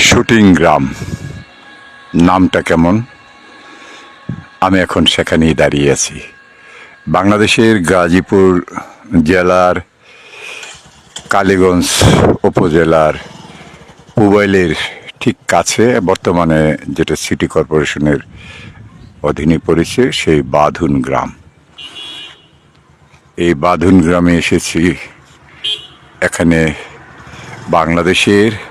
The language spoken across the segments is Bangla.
শুটিং গ্রাম। নামটা কেমন? আমি এখন সেখানেই দাঁড়িয়ে আছি। বাংলাদেশের গাজীপুর জেলার কালীগঞ্জ উপজেলার পুবাইলের ঠিক কাছে, বর্তমানে যেটা সিটি কর্পোরেশনের অধীনে পড়েছে, সেই বাঁধুন গ্রাম। এই বাঁধুন গ্রামে এসেছি। এখানে বাংলাদেশের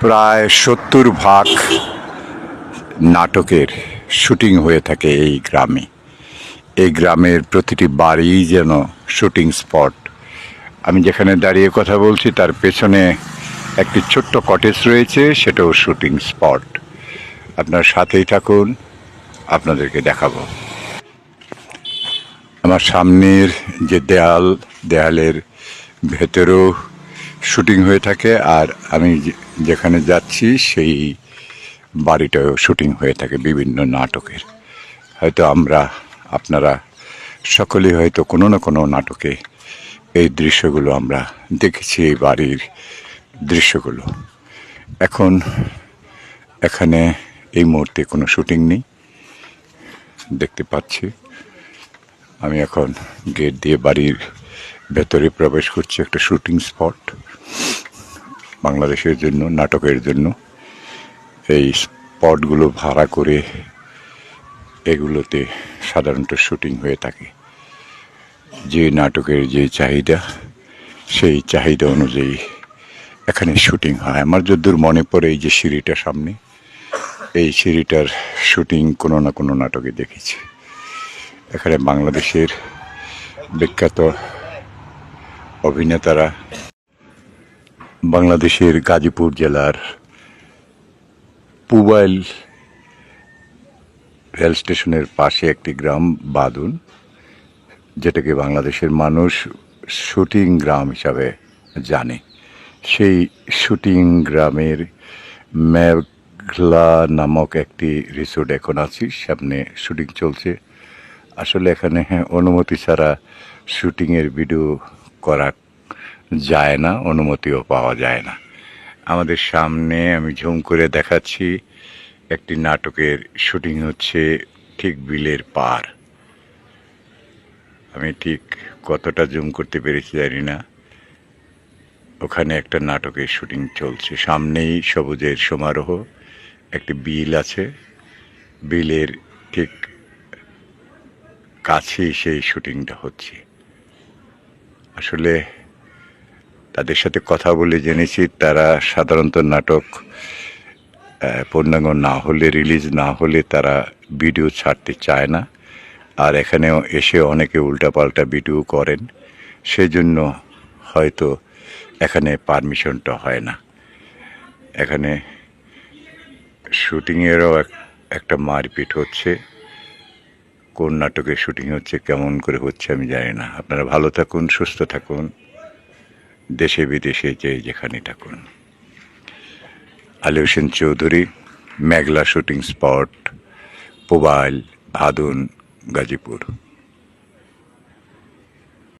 প্রায় সত্তর ভাগ নাটকের শুটিং হয়ে থাকে এই গ্রামে। এই গ্রামের প্রতিটি বাড়ি যেন শুটিং স্পট। আমি যেখানে দাঁড়িয়ে কথা বলছি, তার পেছনে একটি ছোট্ট কটেজ রয়েছে, সেটাও শুটিং স্পট। আপনার সাথেই থাকুন, আপনাদেরকে দেখাবো। আমার সামনের যে দেয়াল, দেয়ালের ভেতরেও শুটিং হয়ে থাকে আর আমি যেখানে যাচ্ছি সেই বাড়িটাও শুটিং হয়ে থাকে বিভিন্ন নাটকের। হয়তো আমরা, আপনারা সকলেই হয়তো কোনো না কোনো নাটকে এই দৃশ্যগুলো আমরা দেখেছি, এই বাড়ির দৃশ্যগুলো। এখন এখানে এই মুহূর্তে কোনো শুটিং নেই, দেখতে পাচ্ছি। আমি এখন গেট দিয়ে বাড়ির ভেতরে প্রবেশ করছি, একটা শুটিং স্পট। বাংলাদেশের জন্য, নাটকের জন্য, এই স্পটগুলো ভাড়া করে এগুলোতে সাধারণত শুটিং হয়ে থাকে। যে নাটকের যে চাহিদা, সেই চাহিদা অনুযায়ী এখানে শুটিং হয়। আমার যদ্দূর মনে পড়ে এই যে সিঁড়িটা সামনে, এই সিঁড়িটার শুটিং কোনো না কোনো নাটকে দেখেছি। এখানে বাংলাদেশের বিখ্যাত অভিনেতারা বাংলাদেশের গাজীপুর জেলার পুবাইল রেল স্টেশনের পাশে একটি গ্রাম বাদুন যেটাকে বাংলাদেশের মানুষ শুটিং গ্রাম হিসাবে জানে। সেই শুটিং গ্রামের মেঘলা নামক একটি রিসোর্ট এখন আছি সামনে শুটিং চলছে। আসলে এখানে হ্যাঁ, অনুমতি ছাড়া শুটিংয়ের ভিডিও করা যায় না, অনুমতিও পাওয়া যায় না। আমাদের সামনে আমি ঝুম করে দেখাচ্ছি, একটি নাটকের শুটিং হচ্ছে ঠিক বিলের পার। আমি ঠিক কতটা জুম করতে পেরেছি জানি না। ওখানে একটা নাটকের শুটিং চলছে। সামনেই সবুজের সমারোহ, একটি বিল আছে। বিলের ঠিক কাছেই সেই শুটিংটা হচ্ছে। আসলে তাদের সাথে কথা বলে জেনেছি, তারা সাধারণত নাটক পূর্ণাঙ্গ না হলে, রিলিজ না হলে তারা ভিডিও ছাড়তে চায় না। আর এখানেও এসে অনেকে উল্টাপাল্টা ভিডিও করেন, সেজন্য হয়তো এখানে পারমিশনটা হয় না। এখানে শুটিংয়েরও এক- একটা মারপিট হচ্ছে। কোন নাটকের শুটিং হচ্ছে, কেমন করে হচ্ছে আমি জানি না। আপনারা ভালো থাকুন, সুস্থ থাকুন। দেশে বিদেশে যে যেখানে থাকুন। Ali Hossain Chowdhury Meghla shooting spot Pubail Bhadun Gazipur.